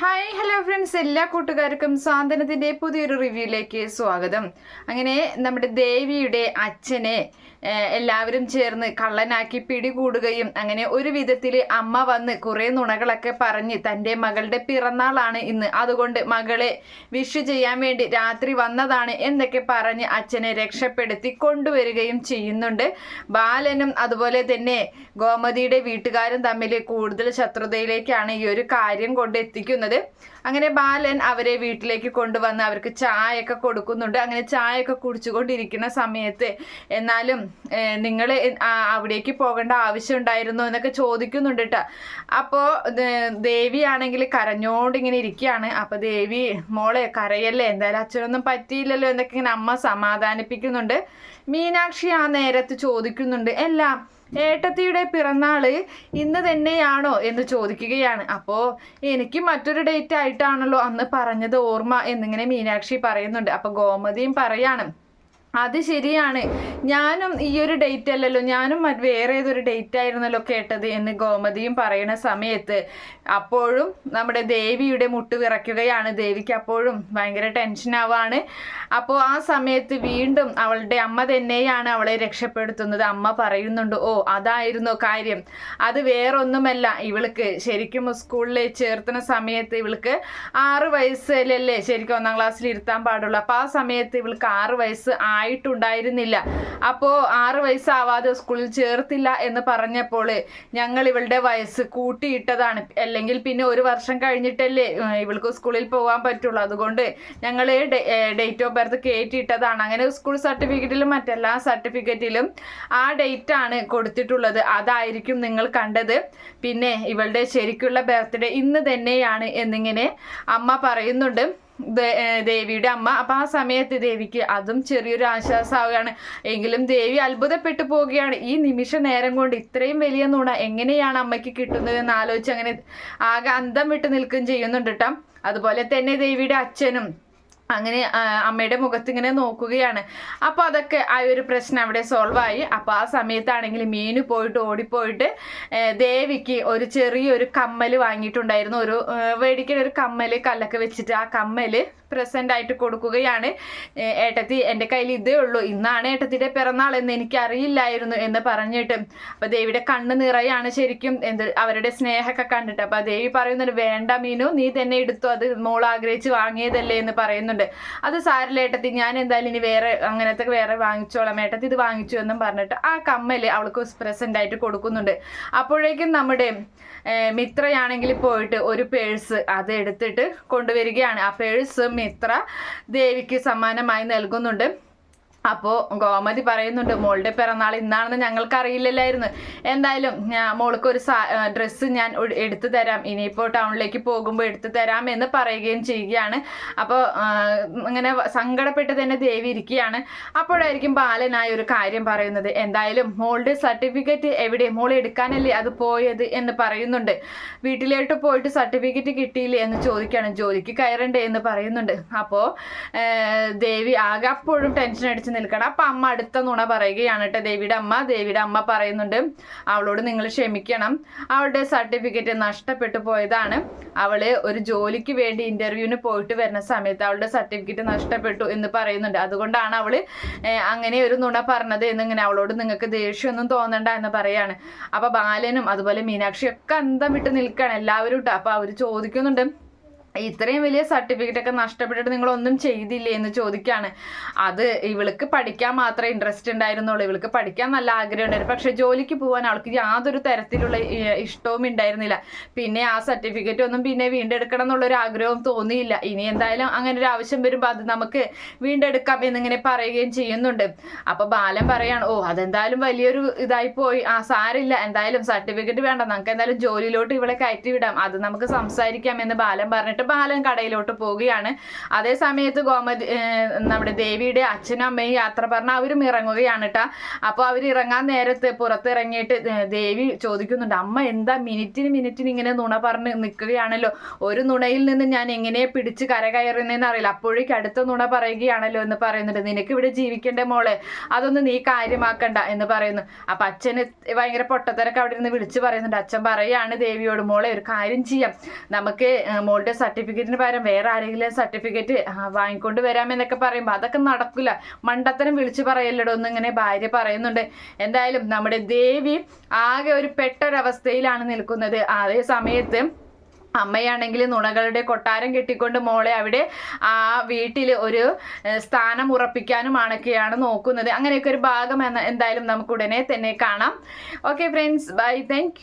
Hi hello friends എല്ലാ കൂട്ടുകാർക്കും സാന്ത്വനത്തിന്റെ പുതിയൊരു റിവ്യൂയിലേക്ക് സ്വാഗതം. അങ്ങനെ നമ്മുടെ ദേവിയുടെ അച്ഛനെ എല്ലാവരും ചേർന്ന് കള്ളനാക്കി പിടികൂടുകയും അങ്ങനെ ഒരു വിധത്തിൽ അമ്മ വന്ന് കുറേ നുണകളൊക്കെ പറഞ്ഞ് തന്റെ മകളുടെ പിറന്നാളാണ് ഇന്ന്. അതുകൊണ്ട് മകളെ വിഷ് ചെയ്യാൻ വേണ്ടി രാത്രി വന്നതാണ് എന്നൊക്കെ പറഞ്ഞ് അച്ഛനെ രക്ഷപ്പെടുത്തി കൊണ്ടുവരികയും ചെയ്യുന്നുണ്ട്. ബാലനും അതുപോലെ തന്നെ ഗോമതിയുടെ വീട്ടുകാരും തമ്മിൽ കൂടുതൽ ശത്രുതയിലേക്കാണ് ഈ ഒരു കാര്യം കൊണ്ട് എത്തിക്കുന്നത് അങ്ങനെ ബാലൻ അവരെ വീട്ടിലേക്ക് കൊണ്ടുവന്ന് അവർക്ക് ചായയൊക്കെ കൊടുക്കുന്നുണ്ട്. അങ്ങനെ ചായയൊക്കെ കുടിച്ചുകൊണ്ടിരിക്കുന്ന സമയത്ത് എന്നാലും നിങ്ങൾ അവിടേക്ക് പോകേണ്ട ആവശ്യം ഉണ്ടായിരുന്നോ എന്നൊക്കെ ചോദിക്കുന്നുണ്ട് കേട്ടോ അപ്പോൾ ദേവിയാണെങ്കിൽ കരഞ്ഞോണ്ട് ഇങ്ങനെ ഇരിക്കുകയാണ്. അപ്പോൾ ദേവി മോളെ കരയല്ലേ? എന്തായാലും അച്ഛനൊന്നും പറ്റിയില്ലല്ലോ എന്നൊക്കെ ഇങ്ങനെ അമ്മ സമാധാനിപ്പിക്കുന്നുണ്ട്. മീനാക്ഷി ആ നേരത്ത് ചോദിക്കുന്നുണ്ട് എല്ലാം ഏട്ടത്തിയുടെ പിറന്നാൾ ഇന്ന് തന്നെയാണോ എന്ന് ചോദിക്കുകയാണ്. അപ്പോൾ എനിക്ക് മറ്റൊരു ഡേറ്റ് ആയിട്ടാണല്ലോ അന്ന് പറഞ്ഞത് ഓർമ്മ എന്നിങ്ങനെ മീനാക്ഷി പറയുന്നുണ്ട്. അപ്പോൾ ഗോമതിയും പറയാണ് അത് ശരിയാണ്. ഞാനും ഈ ഒരു ഡേറ്റ് അല്ലല്ലോ ഞാനും വേറെ ഏതൊരു ഡേറ്റ് ആയിരുന്നല്ലോ കേട്ടത് എന്ന് ഗോമതിയും പറയുന്ന സമയത്ത്. അപ്പോഴും നമ്മുടെ ദേവിയുടെ മുട്ട് വിറയ്ക്കുകയാണ്. ദേവിക്ക് അപ്പോഴും ഭയങ്കര ടെൻഷൻ ആവാണ്. അപ്പോൾ ആ സമയത്ത് വീണ്ടും അവളുടെ അമ്മ തന്നെയാണ് അവളെ രക്ഷപ്പെടുത്തുന്നത്. അമ്മ പറയുന്നുണ്ട് ഓ അതായിരുന്നു കാര്യം. അത് വേറൊന്നുമല്ല. ഇവൾക്ക് ശരിക്കും സ്കൂളിൽ ചേർത്തുന്ന സമയത്ത് ഇവൾക്ക് ആറ് വയസ്സിലല്ലേ ശരിക്കും ഒന്നാം ക്ലാസ്സിൽ ഇരുത്താൻ പാടുള്ളൂ. അപ്പോൾ ആ സമയത്ത് ഇവൾക്ക് ആറ് വയസ്സ് ആയിട്ടുണ്ടായിരുന്നില്ല. അപ്പോൾ ആറ് വയസ്സാവാതെ സ്കൂളിൽ ചേർത്തില്ല എന്ന് പറഞ്ഞപ്പോൾ ഞങ്ങൾ ഇവളുടെ വയസ്സ് കൂട്ടിയിട്ടതാണ്. അല്ലെങ്കിൽ പിന്നെ ഒരു വർഷം കഴിഞ്ഞിട്ടല്ലേ ഇവൾക്ക് സ്കൂളിൽ പോകാൻ പറ്റുള്ളൂ. അതുകൊണ്ട് ഞങ്ങൾ ഡേറ്റ് ഓഫ് ബർത്ത് കയറ്റിയിട്ടതാണ് അങ്ങനെ സ്കൂൾ സർട്ടിഫിക്കറ്റിലും മറ്റെല്ലാ സർട്ടിഫിക്കറ്റിലും ആ ഡേറ്റ് ആണ് കൊടുത്തിട്ടുള്ളത്. അതായിരിക്കും നിങ്ങൾ കണ്ടത്. പിന്നെ ഇവളുടെ ശരിക്കുള്ള ബർത്ത്ഡേ ഇന്ന് തന്നെയാണ് എന്നിങ്ങനെ അമ്മ പറയുന്നുണ്ട്. ദേവിയുടെ അമ്മ. അപ്പം ആ സമയത്ത് ദേവിക്ക് അതും ചെറിയൊരു ആശ്വാസമാവുകയാണ്. എങ്കിലും ദേവി അത്ഭുതപ്പെട്ടു പോവുകയാണ്. ഈ നിമിഷ നേരം കൊണ്ട് ഇത്രയും വലിയ നുണ എങ്ങനെയാണ് അമ്മയ്ക്ക് കിട്ടുന്നത് എന്ന് ആലോചിച്ച് അങ്ങനെ ആകെ അന്തം വിട്ട് നിൽക്കുകയും ചെയ്യുന്നുണ്ട് കേട്ടോ അതുപോലെ തന്നെ ദേവിയുടെ അച്ഛനും അങ്ങനെ അമ്മയുടെ മുഖത്ത് ഇങ്ങനെ നോക്കുകയാണ്. അപ്പോൾ അതൊക്കെ ആ ഒരു പ്രശ്നം അവിടെ സോൾവ് ആയി അപ്പോൾ ആ സമയത്താണെങ്കിൽ മീനു പോയിട്ട് ഓടിപ്പോയിട്ട് ദേവിക്ക് ഒരു ചെറിയൊരു കമ്മൽ വാങ്ങിയിട്ടുണ്ടായിരുന്നു. ഒരു മേടിക്കുന്ന ഒരു കമ്മൽ കല്ലൊക്കെ വെച്ചിട്ട് ആ കമ്മൽ പ്രസന്റ് ആയിട്ട് കൊടുക്കുകയാണ്. ഏട്ടത്തി എന്റെ കയ്യിൽ ഇതേ ഉള്ളൂ. ഇന്നാണ് ഏട്ടത്തിന്റെ പിറന്നാൾ എന്ന് എനിക്ക് അറിയില്ലായിരുന്നു എന്ന് പറഞ്ഞിട്ട്. അപ്പോൾ ദേവിയുടെ കണ്ണ് നിറയാണ് ശരിക്കും. എന്ത് അവരുടെ സ്നേഹമൊക്കെ കണ്ടിട്ട്. അപ്പോൾ ദേവി പറയുന്നുണ്ട് വേണ്ട മീനു നീ തന്നെ എടുത്തു. അത് മോൾ ആഗ്രഹിച്ച് വാങ്ങിയതല്ലേ എന്ന് പറയുന്നുണ്ട്. അത് സാരില്ല ഏട്ടത്തി ഞാൻ എന്തായാലും ഇനി വേറെ അങ്ങനത്തെ വേറെ വാങ്ങിച്ചോളാം. ഏട്ടത്തി ഇത് വാങ്ങിച്ചു എന്നും പറഞ്ഞിട്ട് ആ കമ്മൽ അവൾക്ക് പ്രസന്റ് ആയിട്ട് കൊടുക്കുന്നുണ്ട്. അപ്പോഴേക്കും നമ്മുടെ മിത്രയാണെങ്കിൽ പോയിട്ട് ഒരു പേഴ്സ് അത് എടുത്തിട്ട് കൊണ്ടുവരികയാണ്. ആ പേഴ്സ് മിത്ര ദേവിക്ക് സമ്മാനമായി നൽകുന്നുണ്ട്. അപ്പോൾ ഗോമതി പറയുന്നുണ്ട് മോളുടെ പിറന്നാൾ ഇന്നാണെന്ന് ഞങ്ങൾക്ക് അറിയില്ലല്ലായിരുന്നു എന്തായാലും ഞാൻ മോൾക്ക് ഒരു ഡ്രസ്സ് ഞാൻ എടുത്തു തരാം. ഇനിയിപ്പോൾ ടൗണിലേക്ക് പോകുമ്പോൾ എടുത്തു തരാം എന്ന് പറയുകയും ചെയ്യുകയാണ്. അപ്പോൾ അങ്ങനെ സങ്കടപ്പെട്ട് തന്നെ ദേവി ഇരിക്കുകയാണ്. അപ്പോഴായിരിക്കും ബാലനായ ഒരു കാര്യം പറയുന്നത്. എന്തായാലും മോളുടെ സർട്ടിഫിക്കറ്റ് എവിടെ? മോൾ എടുക്കാനല്ലേ അത് പോയത് എന്ന് പറയുന്നുണ്ട്. വീട്ടിലോട്ട് പോയിട്ട് സർട്ടിഫിക്കറ്റ് കിട്ടിയില്ലേ എന്ന് ചോദിക്കുകയാണ്. ജോലിക്ക് കയറണ്ടേ എന്ന് പറയുന്നുണ്ട്. അപ്പോൾ ദേവി ആകെ അപ്പോഴും ടെൻഷൻ അടിച്ച് നിൽക്കണം. അപ്പം അമ്മ അടുത്ത നുണ പറയുകയാണ് കേട്ടോ ദേവിയുടെ അമ്മ ദേവിയുടെ അമ്മ പറയുന്നുണ്ട് അവളോട് നിങ്ങൾ ക്ഷമിക്കണം. അവളുടെ സർട്ടിഫിക്കറ്റ് നഷ്ടപ്പെട്ടു പോയതാണ്. അവൾ ഒരു ജോലിക്ക് വേണ്ടി ഇന്റർവ്യൂവിന് പോയിട്ട് വരുന്ന സമയത്ത് അവളുടെ സർട്ടിഫിക്കറ്റ് നഷ്ടപ്പെട്ടു എന്ന് പറയുന്നുണ്ട്. അതുകൊണ്ടാണ് അവൾ അങ്ങനെ ഒരു നുണ പറഞ്ഞത് എന്നിങ്ങനെ അവളോട് നിങ്ങൾക്ക് ദേഷ്യമൊന്നും തോന്നണ്ട എന്ന് പറയാണ്. അപ്പൊ ബാലനും അതുപോലെ മീനാക്ഷിയൊക്കെ അന്തം വിട്ട് നിൽക്കുകയാണ് എല്ലാവരും കേട്ടോ അപ്പൊ അവർ ചോദിക്കുന്നുണ്ട് ഇത്രയും വലിയ സർട്ടിഫിക്കറ്റ് ഒക്കെ നഷ്ടപ്പെട്ടിട്ട് നിങ്ങൾ ഒന്നും ചെയ്തില്ലേ എന്ന് ചോദിക്കുകയാണ് അത് ഇവൾക്ക് പഠിക്കാൻ മാത്രമേ ഇൻട്രസ്റ്റ് ഉണ്ടായിരുന്നുള്ളൂ. ഇവൾക്ക് പഠിക്കാൻ നല്ല ആഗ്രഹം ഉണ്ടായിരുന്നു. പക്ഷെ ജോലിക്ക് പോകാൻ അവൾക്ക് യാതൊരു തരത്തിലുള്ള ഇഷ്ടവും ഉണ്ടായിരുന്നില്ല. പിന്നെ ആ സർട്ടിഫിക്കറ്റ് ഒന്നും പിന്നെ വീണ്ടെടുക്കണം എന്നുള്ളൊരു ആഗ്രഹവും തോന്നിയില്ല. ഇനി എന്തായാലും അങ്ങനെ ഒരു ആവശ്യം വരുമ്പോൾ അത് നമുക്ക് വീണ്ടെടുക്കാം എന്നിങ്ങനെ പറയുകയും ചെയ്യുന്നുണ്ട്. അപ്പൊ ബാലൻ പറയാണ് ഓ അതെന്തായാലും വലിയൊരു ഇതായി പോയി. ആ സാരില്ല എന്തായാലും സർട്ടിഫിക്കറ്റ് വേണ്ട. നമുക്ക് എന്തായാലും ജോലിയിലോട്ട് ഇവളെ കയറ്റി വിടാം. അത് നമുക്ക് സംസാരിക്കാം എന്ന് ബാലൻ പറഞ്ഞിട്ട് ബാലൻ കടയിലോട്ട് പോവുകയാണ്. അതേ സമയത്ത് ഗോമതി നമ്മുടെ ദേവിയുടെ അച്ഛനും അമ്മയും യാത്ര പറഞ്ഞ അവരും ഇറങ്ങുകയാണ് കേട്ടാ അപ്പോൾ അവർ ഇറങ്ങാൻ നേരത്ത് പുറത്തിറങ്ങിയിട്ട് ദേവി ചോദിക്കുന്നുണ്ട് അമ്മ എന്താ മിനിറ്റിന് മിനിറ്റിന് ഇങ്ങനെ നുണ പറഞ്ഞ് നിൽക്കുകയാണല്ലോ? ഒരു നുണയിൽ നിന്ന് ഞാൻ എങ്ങനെ പിടിച്ച് കരകയറുന്നതെന്ന് അറിയില്ല. അപ്പോഴേക്ക് അടുത്ത നുണ പറയുകയാണല്ലോ എന്ന് പറയുന്നുണ്ട്. നിനക്ക് ഇവിടെ ജീവിക്കേണ്ട മോളെ? അതൊന്നും നീ കാര്യമാക്കണ്ട എന്ന് പറയുന്നു. അപ്പൊ അച്ഛന് ഭയങ്കര പൊട്ടത്തരൊക്കെ അവിടെ നിന്ന് വിളിച്ച് പറയുന്നുണ്ട്. അച്ഛൻ പറയാണ് ദേവിയോട് മോളെ ഒരു കാര്യം ചെയ്യാം. നമുക്ക് മോളുടെ സർട്ടിഫിക്കറ്റിന് പകരം വേറെ ആരെങ്കിലും സർട്ടിഫിക്കറ്റ് വാങ്ങിക്കൊണ്ട് വരാമെന്നൊക്കെ പറയുമ്പോൾ അതൊക്കെ നടക്കില്ല മണ്ടത്തരം വിളിച്ചു പറയല്ലടോ എന്ന് ഇങ്ങനെ ഭാര്യ പറയുന്നുണ്ട്. എന്തായാലും നമ്മുടെ ദേവി ആകെ ഒരു പെട്ടൊരവസ്ഥയിലാണ് നിൽക്കുന്നത്. അതേ സമയത്ത് അമ്മയാണെങ്കിൽ നുണകളുടെ കൊട്ടാരം കെട്ടിക്കൊണ്ട് മോളെ അവിടെ ആ വീട്ടിൽ ഒരു സ്ഥാനം ഉറപ്പിക്കാനുമാണൊക്കെയാണ് നോക്കുന്നത്. അങ്ങനെയൊക്കെ ഒരു ഭാഗം എന്തായാലും നമുക്ക് ഉടനെ തന്നെ കാണാം. Okay friends bye thank